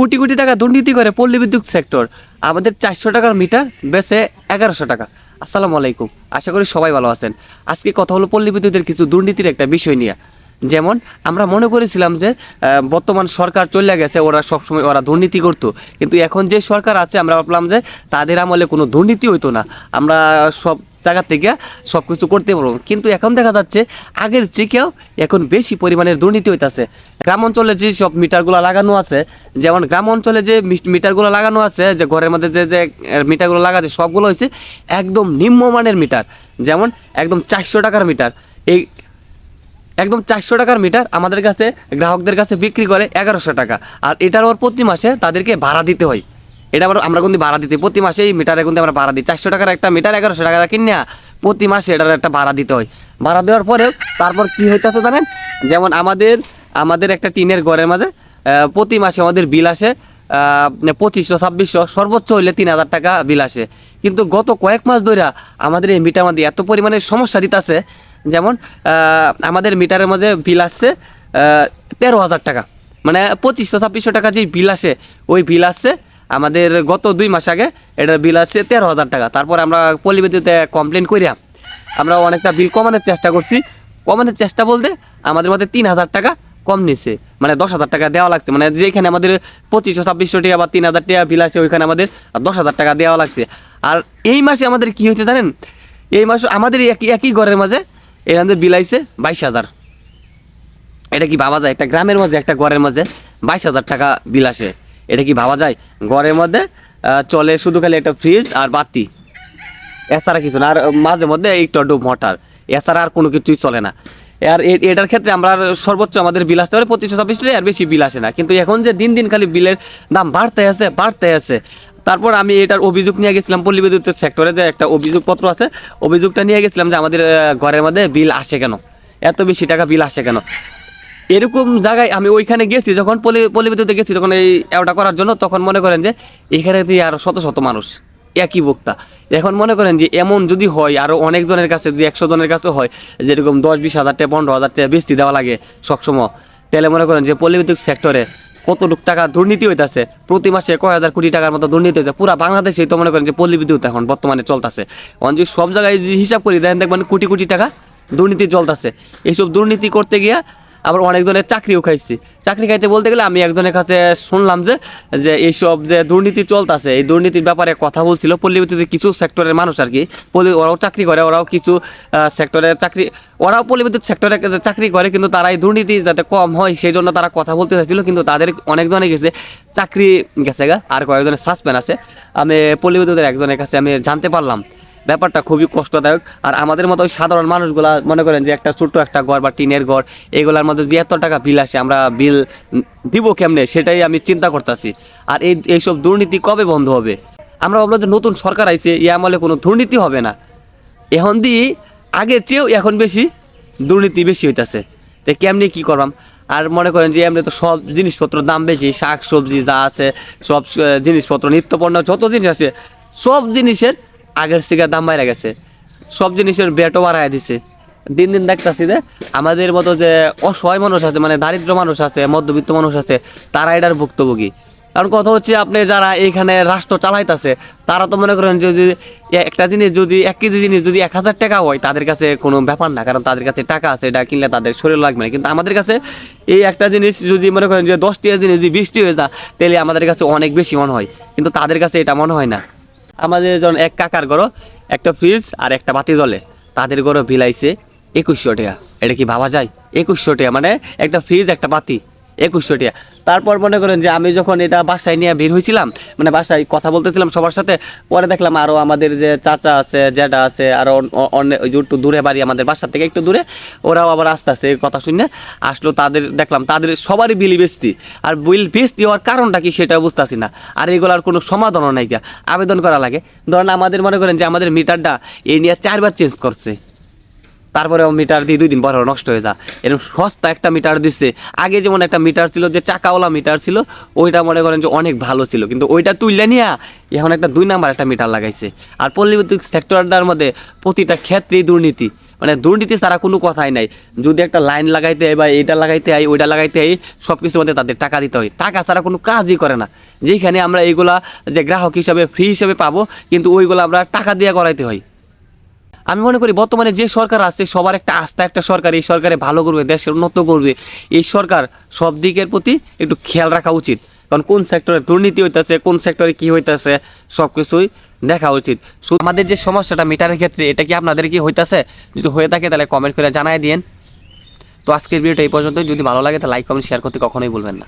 কোটি কোটি টাকা দুর্নীতি করে পল্লী বিদ্যুৎ সেক্টর আমাদের চারশো টাকার মিটার বেছে এগারোশো টাকা। আসসালামু আলাইকুম। আশা করি সবাই ভালো আছেন। আজকে কথা হলো পল্লী বিদ্যুতের কিছু দুর্নীতির একটা বিষয় নিয়ে। যেমন আমরা মনে করেছিলাম যে বর্তমান সরকার চলে গেছে, ওরা সবসময় ওরা দুর্নীতি করতো। কিন্তু এখন যে সরকার আছে, আমরা ভাবলাম যে তাদের আমলে কোনো দুর্নীতি হইতো না। আমরা সব জায়গা থেকে সব কিছু করতে পারব। কিন্তু এখন দেখা যাচ্ছে, আগের চেয়েও এখন বেশি পরিমাণের দুর্নীতি হইতাছে। গ্রাম অঞ্চলে যে সব মিটারগুলো লাগানো আছে, যেমন গ্রাম অঞ্চলে যে মিটারগুলো লাগানো আছে, যে ঘরের মধ্যে যে যে মিটারগুলো লাগাচ্ছে সবগুলো হচ্ছে একদম নিম্নমানের মিটার। যেমন একদম চারশো টাকার মিটার। এই একদম চারশো টাকার মিটার আমাদের কাছে গ্রাহকদের কাছে বিক্রি করে এগারোশো টাকা। আর এটার ওর প্রতি মাসে তাদেরকে ভাড়া দিতে হয়। এটা আবার আমরা কিন্তু ভাড়া দিতে প্রতি মাসে এই মিটারে কিন্তু আমরা ভাড়া দিই। চারশো টাকার একটা মিটার এগারোশো টাকা কিনে প্রতি মাসে এটার একটা ভাড়া দিতে হয়। ভাড়া দেওয়ার পরেও তারপর কি হইতেছে জানেন? যেমন আমাদের আমাদের একটা টিনের ঘরের মাঝে প্রতি মাসে আমাদের বিল আসে পঁচিশশো, ছাব্বিশশো, সর্বোচ্চ হইলে তিন হাজার টাকা বিল আসে। কিন্তু গত কয়েক মাস ধরে আমাদের এই মিটার মধ্যে এত পরিমাণে সমস্যা দিতেছে যেমন আমাদের মিটারের মধ্যে বিল আসছে তেরো হাজার টাকা। মানে পঁচিশশো, ছাব্বিশশো টাকা যেই বিল আসে, ওই বিল আসছে। আমাদের গত দুই মাস আগে এটার বিল আসছে তেরো হাজার টাকা। তারপর আমরা পল্লী বিদ্যুতে কমপ্লেন করিয়া আমরা অনেকটা বিল কমানোর চেষ্টা করছি। কমানোর চেষ্টা বলতে আমাদের মধ্যে তিন হাজার টাকা কম নিছে মানে দশ হাজার টাকা দেওয়া লাগছে। মানে যেখানে আমাদের পঁচিশশো, ছাব্বিশশো টাকা বা তিন হাজার টাকা বিল আসে, ওইখানে আমাদের দশ হাজার টাকা দেওয়া লাগছে। আর এই মাসে আমাদের কি হয়েছে জানেন? এই মাসে আমাদের একই একই ঘরের মাঝে আমাদের বিল আইছে বাইশ হাজার। এটা কি ভাবা যায়? একটা গ্রামের মধ্যে, একটা ঘরের মধ্যে বাইশ হাজার টাকা বিল আসে। এটা কি ভাবা যায়? ঘরের মধ্যে চলে শুধু খালি একটা ফ্রিজ আর বাতি। এছাড়া কিছু না। আর মাঝে মধ্যে একটু একটু মোটর। এছাড়া আর কোনো কিছুই চলে না। আর এটার ক্ষেত্রে আমরা সর্বোচ্চ আমাদের বিল আসতে পারে পঁচিশশো ছাব্বিশ টাকা, আর বেশি বিল আসে না। কিন্তু এখন যে দিন দিন খালি বিলের দাম বাড়তে আছে বাড়তে আছে। তারপর আমি এটার অভিযোগ নিয়ে গেছিলাম পল্লী বিদ্যুতের সেক্টরে যে একটা অভিযোগপত্র আছে, অভিযোগটা নিয়ে গেছিলাম যে আমাদের ঘরের মধ্যে বিল আসে কেন? এত বেশি টাকা বিল আসে কেন? এরকম জায়গায় আমি ওইখানে গেছি, যখন পলি পল্লী বিদ্যুতে গেছি যখন এই ওটা করার জন্য, তখন মনে করেন যে এখানে দিয়ে আরও শত শত মানুষ, একই বক্তা। এখন মনে করেন যে এমন যদি হয় আরও অনেক জনের কাছে যদি একশো জনের কাছে হয়, যেরকম দশ বিশ হাজার টাকা, পনেরো হাজার টাকা বেশি দেওয়া লাগে সবসময়। তাহলে মনে করেন যে পল্লী বিদ্যুৎ সেক্টরে লোক টাকা দুর্নীতি হইতেছে? প্রতি মাসে কয় হাজার কোটি টাকার মতো দুর্নীতি হইতেছে? পুরা বাংলাদেশেই তো মনে করেন যে পল্লী বিদ্যুৎ এখন বর্তমানে চলতেছে। অন যদি সব জায়গায় হিসাব করি, দেখেন দেখবেন কোটি কোটি টাকা দুর্নীতি চলতেছে। এইসব দুর্নীতি করতে গিয়া আবার অনেকজনের চাকরিও খাইছি। চাকরি খাইতে বলতে গেলে আমি একজনের কাছে শুনলাম যে যে এইসব যে দুর্নীতি চলতেছে, এই দুর্নীতির ব্যাপারে কথা বলছিল পল্লী বিদ্যুতের কিছু সেক্টরের মানুষ আর কি, পল্লী ওরাও চাকরি করে, ওরাও কিছু সেক্টরের চাকরি, ওরাও পল্লী বিদ্যুৎ সেক্টরে চাকরি করে, কিন্তু তারা এই দুর্নীতি যাতে কম হয়, সেই জন্য তারা কথা বলতে চাইছিল, কিন্তু তাদের অনেকজনে গেছে, চাকরি গেছে গা, আর কয়েকজনের সাসপেন্ড আছে। আমি পল্লী বিদ্যুতের একজনের কাছে আমি জানতে পারলাম। ব্যাপারটা খুবই কষ্টদায়ক। আর আমাদের মতো ওই সাধারণ মানুষগুলা মনে করেন যে একটা ছোট্ট একটা ঘর বা টিনের ঘর, এগুলার মধ্যে যে এত টাকা বিল আসে, আমরা বিল দিব কেমনে? সেটাই আমি চিন্তা করতেছি। আর এই, এইসব দুর্নীতি কবে বন্ধ হবে? আমরা ভাবলাম যে নতুন সরকার আইছে এই আমলে কোনো দুর্নীতি হবে না। এখন দিয়ে আগের চেয়েও এখন বেশি দুর্নীতি বেশি হইতাছে। তো কেমনি কি করবাম? আর মনে করেন যে এমনি তো সব জিনিসপত্র দাম বেশি, শাক সবজি যা আছে, সব জিনিসপত্র নিত্যপণ্য যত জিনিস আছে, সব জিনিসের আগের থেকে দাম বাইরে গেছে। সব জিনিসের বেটও বাড়ায় দিছে। দিন দিন দেখতাছি যে আমাদের মতো যে অসহায় মানুষ আছে মানে দারিদ্র মানুষ আছে, মধ্যবিত্ত মানুষ আছে, তারা এটার ভুক্তভোগী। কারণ কথা হচ্ছে আপনি যারা এইখানে রাষ্ট্র চালাইতেছে, তারা তো মনে করেন যদি একটা জিনিস যদি, এক কেজি জিনিস যদি এক হাজার টাকা হয়, তাদের কাছে কোনো ব্যাপার না, কারণ তাদের কাছে টাকা আছে, এটা কিনলে তাদের শরীর লাগবে না। কিন্তু আমাদের কাছে এই একটা জিনিস যদি মনে করেন যে দশটি জিনিস যদি বৃষ্টি হয়ে যায়, তাহলে আমাদের কাছে অনেক বেশি মনে হয়। কিন্তু তাদের কাছে এটা মনে হয় না। আমাদের যখন এক কাকার ঘরও একটা ফ্রিজ আর একটা বাতি জ্বলে, তাদের ঘরও বিলাইছে একুশশো টাকা। এটা কি ভাবা যায়? একুশশো টাকা মানে একটা ফ্রিজ, একটা বাতি। একুশশো তারপর মনে করেন যে আমি যখন এটা বাসায় নিয়ে বের হয়েছিলাম মানে বাসায় কথা বলতেছিলাম সবার সাথে, পরে দেখলাম আরও আমাদের যে চাচা আছে জ্যাঠা আছে আরও অন্য ওই একটু দূরে বাড়ি আমাদের বাসার থেকে একটু দূরে, ওরাও আবার আস্তে আস্তে কথা শুনে আসলো তাদের, দেখলাম তাদের সবারই বিলি বেস্তি। আর বিল বেস্তি হওয়ার কারণটা কি সেটা বুঝতেছি না। আর এগুলার কোনো সমাধানও নাই আবেদন করা লাগে। ধরেন আমাদের মনে করেন যে আমাদের মিটারটা এই নিয়ে চারবার চেঞ্জ করছে। তারপরে মিটার দিয়ে দুই দিন পর নষ্ট হয়ে যা এরকম সস্তা একটা মিটার দিচ্ছে আগে যেমন একটা মিটার ছিল, যে চাকাওয়ালা মিটার ছিল, ওইটা মনে করেন যে অনেক ভালো ছিল। কিন্তু ওইটা তুললে নিয়ে এখন একটা দুই নাম্বার একটা মিটার লাগাইছে। আর পল্লী বিদ্যুৎ সেক্টরটার মধ্যে প্রতিটা ক্ষেত্রেই দুর্নীতি। মানে দুর্নীতি ছাড়া কোনো কথাই নাই। যদি একটা লাইন লাগাইতে হয় বা এইটা লাগাইতে হয়, ওইটা লাগাইতে হয় সব কিছুর মধ্যে তাদের টাকা দিতে হয়। টাকা ছাড়া কোনো কাজই করে না। যেখানে আমরা এইগুলা যে গ্রাহক হিসাবে ফ্রি হিসাবে পাবো, কিন্তু ওইগুলো আমরা টাকা দিয়ে করাইতে হয়। আমি মনে করি বর্তমানে যে সরকার আছে, সবার একটা আস্থা একটা সরকার, এই সরকারে ভালো করবে দেশের উন্নত করবে। এই সরকার সব দিকের প্রতি একটু খেয়াল রাখা উচিত। কারণ কোন সেক্টরে দুর্নীতি হইতেছে, কোন সেক্টরে কি হইতেছে সব কিছুই দেখা উচিত। আমাদের যে সমস্যাটা মিটারের ক্ষেত্রে, এটা কি আপনাদের কি হইতেছে? যদি হয়ে থাকে তাহলে কমেন্ট করে জানাই দিন তো আজকের ভিডিওটা এই পর্যন্তই। যদি ভালো লাগে তাহলে লাইক কমেন্ট শেয়ার করতে কখনোই বলবেন না।